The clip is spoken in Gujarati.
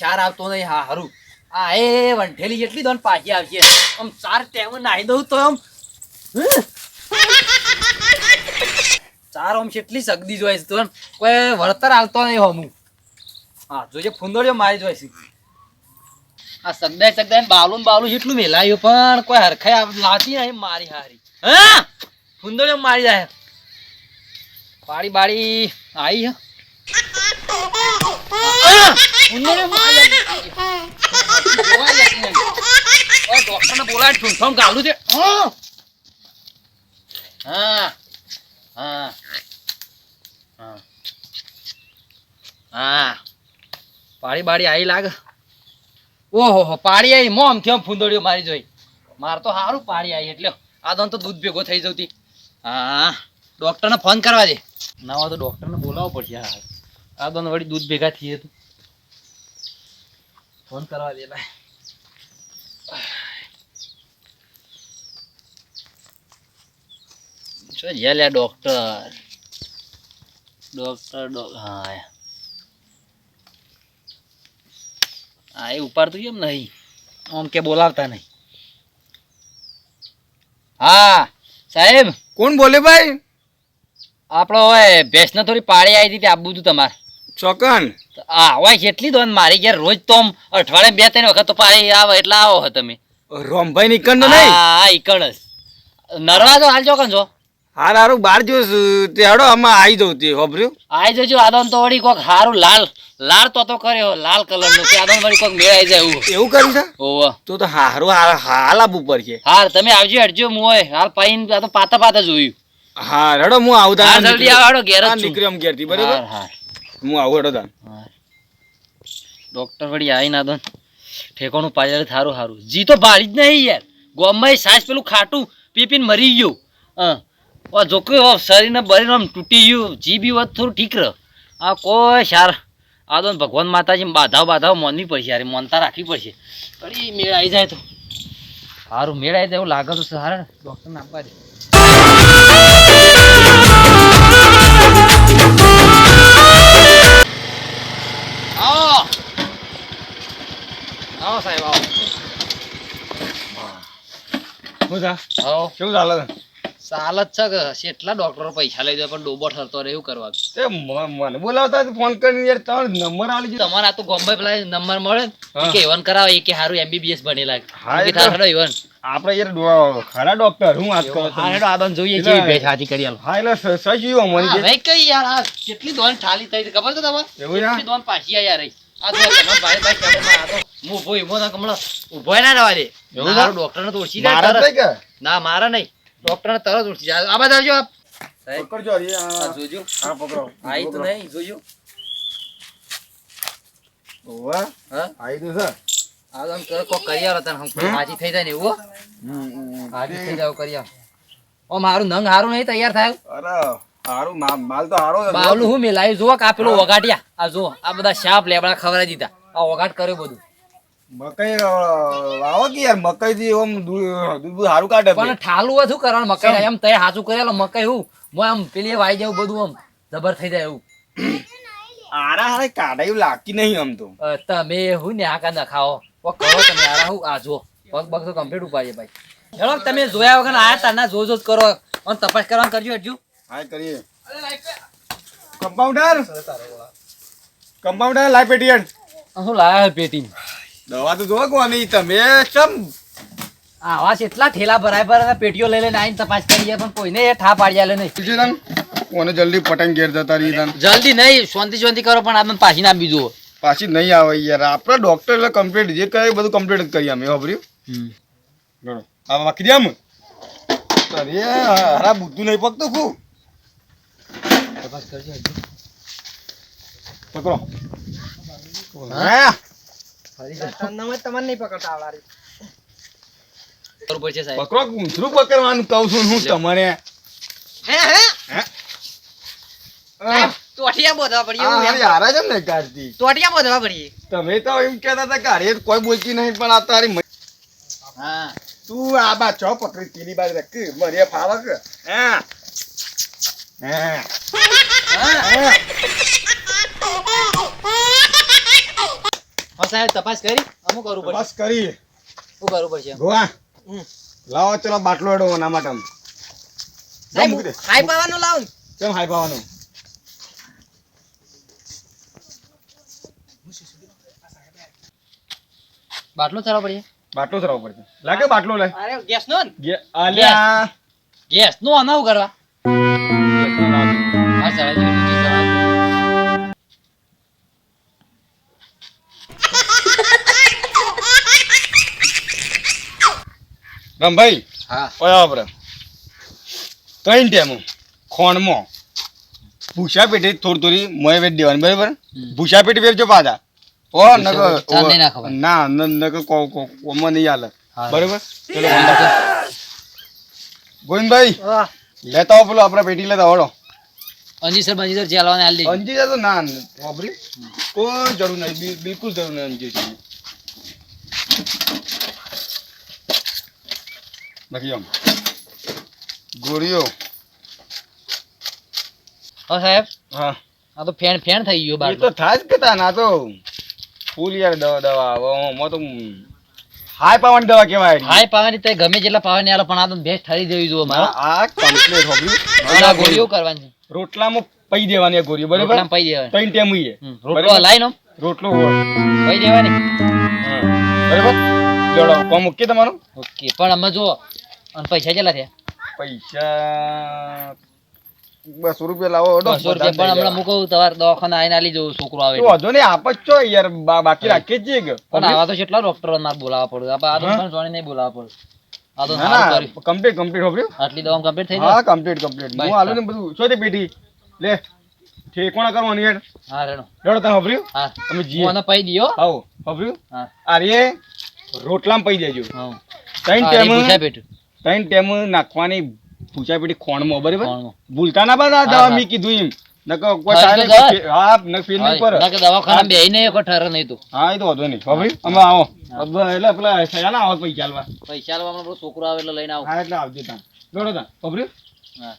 શાર આવતો નહીં. હા હારું. આ એ વંઠેલી જેટલી દોન પાછી આવશે. આમ ચાર ટેમ નાહી દઉં તો આમ ચાર આમ કેટલી સગદી જોઈ છે તો કોઈ વળતર આવતો નહીં હમું હા. જોજે ફુંદોળીઓ મારી જોઈ છે આ સગદાય સગદાય બાલુ બાવલું જેટલું મેલાયું પણ કોઈ હરખાઈ લાતી નહીં મારી હારી. હા ફુંદોળીઓ મારી જાય. પાડી બાડી આવી હે. નહીં. ઓય, ડોક્ટરને બોલાય ઠૂંઠમ ગાલું છે. હા. હા. હા. હા. હા. પાડી બાડી આવી લાગે. ઓહો હો પાડી આવી મોમ થયો ફૂંદડીઓ મારી જોઈ. માર તો સારું પાડી આવી એટલે આ દોન તો દૂધ ભેગો થઈ જતી. હા. ડોક્ટરને ફોન કરવા દે. ના હોય તો ડોક્ટરને બોલાવવો પડશે. હા આ દોન વળી દૂધ ભેગા થઈએ તો. ફોન કરવા દે ભાઈ શું છે લ્યા ડોક્ટર ડોક્ટર ડો હા હા એ ઉપાડતું કેમ નહીં? આમ કે બોલાવતા નહીં. હા સાહેબ? કોણ બોલે ભાઈ? આપણો ભેંસને થોડી પાળી આવી હતી આપવું હતું તમારે. ચોકન? હા હોય દોન મારી ઘેર રોજ તો આમ અઠવાડિયે બે ત્રણ વખત તો પાળી આવે એટલે આવો હો તમે. રોમભાઈ નીકળ તો નહીં? હા ઈકણ જ. નરવા તો હાલ ચોકન છો હાર હારું બાર જો તે આમાં આવી જવું તે હોભર્યું આઈ જજો આદન તો વળી કોક હારું લાલ લાલ તો તો કર્યો લાલ કલર નો આદન વળી કોક મેળાઈ જાય એવું. એવું કર્યું છે? ઓવો તો તો હારું હાલ આપવું પડશે હાર તમે આવજો હટજો હું હોય હાલ પાઈન આ તો પાતા પાતા જોયું હા રડો હું આવું હા જલ્દી આવો ઘેર નીકળ્યો ઘેરથી બરાબર? હું આવું રડો તાન. હાર. ડોક્ટર વળી આવી ના દોન. ઠેકોનું પાછળ થારું સારું જી તો ભાળી જ નહીં યાર. ગોમમાં સાસ પેલું ખાટું પી પીને મરી ગયું. હા જોકે શરીરને બરીને આમ તૂટી ગયું. જી બી વાત થોડું ઠીક રહ. આ કોઈ સાર. આ તો ભગવાન માતાજી બાધાઓ બાધાઓ મોનવી પડશે યાર. મનતા રાખવી પડશે. કડી મેળ આવી જાય તો. સારું મેળ આવી જાય એવું લાગે તો સારા ડૉક્ટરને આપવા દે. આવો સાહેબ આવો. શું થા? આવો ચાલે છે? સાલ જ છે કે કેટલા ડોક્ટરો પૈસા લઈ જાય પણ ડોબો ઠરતો રહે એવું કરવા તે મને બોલાવતા ફોન કરીને યાર તમારો નંબર આલી દીધો. તમારા તો ગોમ્બે પેલા નંબર મળે કે એવન કરાવે કે હારું એમબીબીએસ ભણેલા હા, કે તો- એવન આપણે યાર ખરા ડોક્ટર હું વાત કરું હા હેડો આદન જોઈએ કે બે સાથી કરી આલો. હા એટલે સ- સહી અમારી હા, ભાઈ કઈ યાર આ કેટલી દોન ઠાલી થઈ ખબર છે તમને? એવું? દોન પાછી આયા રહી. આ તો ભાઈ ભાઈ આ તો હું ઊભો ઊભો ના કમળો ઊભો ના રહેવા દે. એવું છે? હારું તો ઓળખી જાય તરત. ના મારા નહીં. ડોક્ટરને તરત ઓળખી જાય. આ બધા આવજો આપ. સાહેબ. પકડજો આ- આ જોજો. હા પકડો. આઈ તો નહીં જોજો. ઓવે, હા? આઈ તો છે. આ તો આમ કરો કોક કરી આલો હાજી થઈ જાય ને એવું. હાજી થઈ જાવ કરી ઓ મારું નંગ હારું નહીં તૈયાર થાય? અરે હારું માલ તો હારો બાવલું હું મેલાયું જુઓ કે આ પેલું વગાડ્યા આ જુઓ આ બધા શાપ લેબડા ખવડાવી દીધા. આ વગાડ કર્યો બધું. મકાઈ વાવો કે યાર મકઈ થી આમ દૂધ સારું કાઢે પણ ઠાલું શું કરવાનું? મકાઈ એમ તય હાચું કરેલો મકઈ હું. હું આમ પેલી વાઈ જાવ બધું આમ જબર થઈ જાય એવું. આરા હારે કાઢે એવું લાગતી નહીં આમ તો. તમે હું ને આકા નખાઓ કોક કરો તમે આરા હું? આ જો પગ પગ તો કમ્પ્લીટ ઉપાડીએ ભાઈ. ચલો તમે જોયા વગર આયા તા ના જો જો જ કરો. અને તપાસ કરવાનું કરજો હજુ હા કરીએ. કમ્પાઉન્ડર કમ્પાઉન્ડર લાઈ પેટીએન શું લાયા પેટી દવા તો જો કોની તમે ચમ? આવા એટલા ઠેલા ભરાય ભરાય પેટીઓ લઈ લઈને આવીને તપાસ કરીએ પણ કોઈને એ ઠા પાડી આલે નહીં. બીજું કોને જલ્દી પટંગ ઘેર જતા રહી તન? જલ્દી નહીં શાંતિ શાંતિ કરો પણ આપણને પાછી ના બીજું પાછી નહીં આવે યાર. આપણે ડોક્ટર એટલે કમ્પ્લીટ જે કરે બધું કમ્પ્લીટ જ કરીએ અમે વાપર્યું ગણો. આ બાકી દે આમ? અરે હારા બુદ્ધું નહીં પકતો ખું તપાસ કરજો પકડો. હા? બરોબર છે સાહેબ. પકડો પકડવાનું કહું છું હું તમારે હે હે? હે? ટોટિયા બોધવા પડી હારા છે ને કાઢતી ટોટિયા બોધવા પડી. તમે તો એમ કહેતા હતા કે હારી કોઈ બોલતી નહીં પણ આ તારી હા. તું આ બા ચો પકડી તીની બાજુ રખ. ફાવક. ફાવા કે હા હા. હા હા. હા સાહેબ તપાસ કરી? અમુક કરવું પડશે તપાસ કરી. શું કરવું પડશે? ગોવા લાવો ચલો બાટલો એડો એના માટે. હાઈ પાવાનું લાવ કેમ હાઈ પાવાનું. બાટલો ચલાવ પડશે? બાટલો ચલાવવો પડશે. લાગે બાટલો લે? અરે ગેસ નો? ગેસ. નો અનાવ કરવા. રમભાઈ હા. ઓય આપણે ત્રણ ટેમ. ખોણમાં. ભૂસા પેટી થોડી થોડી મોય વેચ દેવાની બરાબર. ભૂસા પેટી વેચજો પાછા. ઓ નહીં ના ન- નકર કો કો કોમાં નહીં હાલે. બરાબર? ચલો ગોવિંદભાઈ. લેતા આવો પેલો આપણે પેટી લેતા આવડો અંજીસર બંજીસર ચાલવાને હાલ દેજો અંજી તો ના વાપરી. કોઈ જરૂર નહીં બિલકુલ જરૂર નહીં અંજી બાકી આમ. ગોળીઓ. હા સાહેબ? હા. આ તો ફેણ ફેણ થઈ ગયો બાર તો થાય જ કતા ના તો ફૂલ યાર દવા દવા હવે તો હાય પાવાની દવા કેવાય હાય પાવાની તે ગમે જેટલા પાવાની આલો પણ આ તો બેસ્ટ ઠરી જવી જો મારા. આ કમ્પ્લીટ હોબી આ ગોળીઓ કરવાની. રોટલામાં પઈ દેવાની આ ગોળીઓ બરાબર? રોટલામાં પઈ દેવાની. ત્રણ ટેમ ઈ રોટલો હલાઈ નો રોટલો પઈ દેવાની. બરાબર? જોડો કોમ મૂકી તમારું? ઓકે પણ અમે જો અને પૈસા કેટલા થયા? પૈસા બસો રૂપિયા લાવો બસો રૂપિયા પણ હમણાં મૂકવું તમારે દવાખાને આવીને આલી જવું છોકરો આવે વાંધો નહીં આપ જ છો યાર બાકી રાખીએ છીએ પણ આવા તો કેટલા ડોક્ટરો મારે બોલાવવા પડે. આ તો પણ જોઈને નહીં બોલાવવા પડે. આ તો કમ્પ્લીટ કમ્પ્લીટ હોભર્યું આટલી દવા કમ્પ્લીટ થઈ હા કમ્પ્લીટ કમ્પ્લીટ હું આલું ને બધું. છો તે પેટી લે ઠેકોણા કરવાની હેડ. હા રેડો. રેડો તને હોભર્યું હા. તમે હું મને પઈ દિયો. આવો હોભર્યું હા. અરે રોટલામાં પઈ દેજો. હા. ત્રણ ટાઈમ પૂછાય પેટ. ત્રણ ટેમ નાખવાની પૂછા પેટી ખોણમાં બરાબર? ભૂલતા ના બના દવા મી કીધું એમ. નકર કોઈ તો ફે- હા ન ફેર નહીં પર ના કે દવાખાના બેહીને એક ઠરે નહીં તો. હા એ તો વાંધો નહીં. હોભર્યું અમે આવો. એટલે પેલા થયા ના આવો પૈસા લેવા છોકરો આવે એટલે લઈને આવો. હા એટલે આવજો ત્યાં દોડો હોભર્યું હા.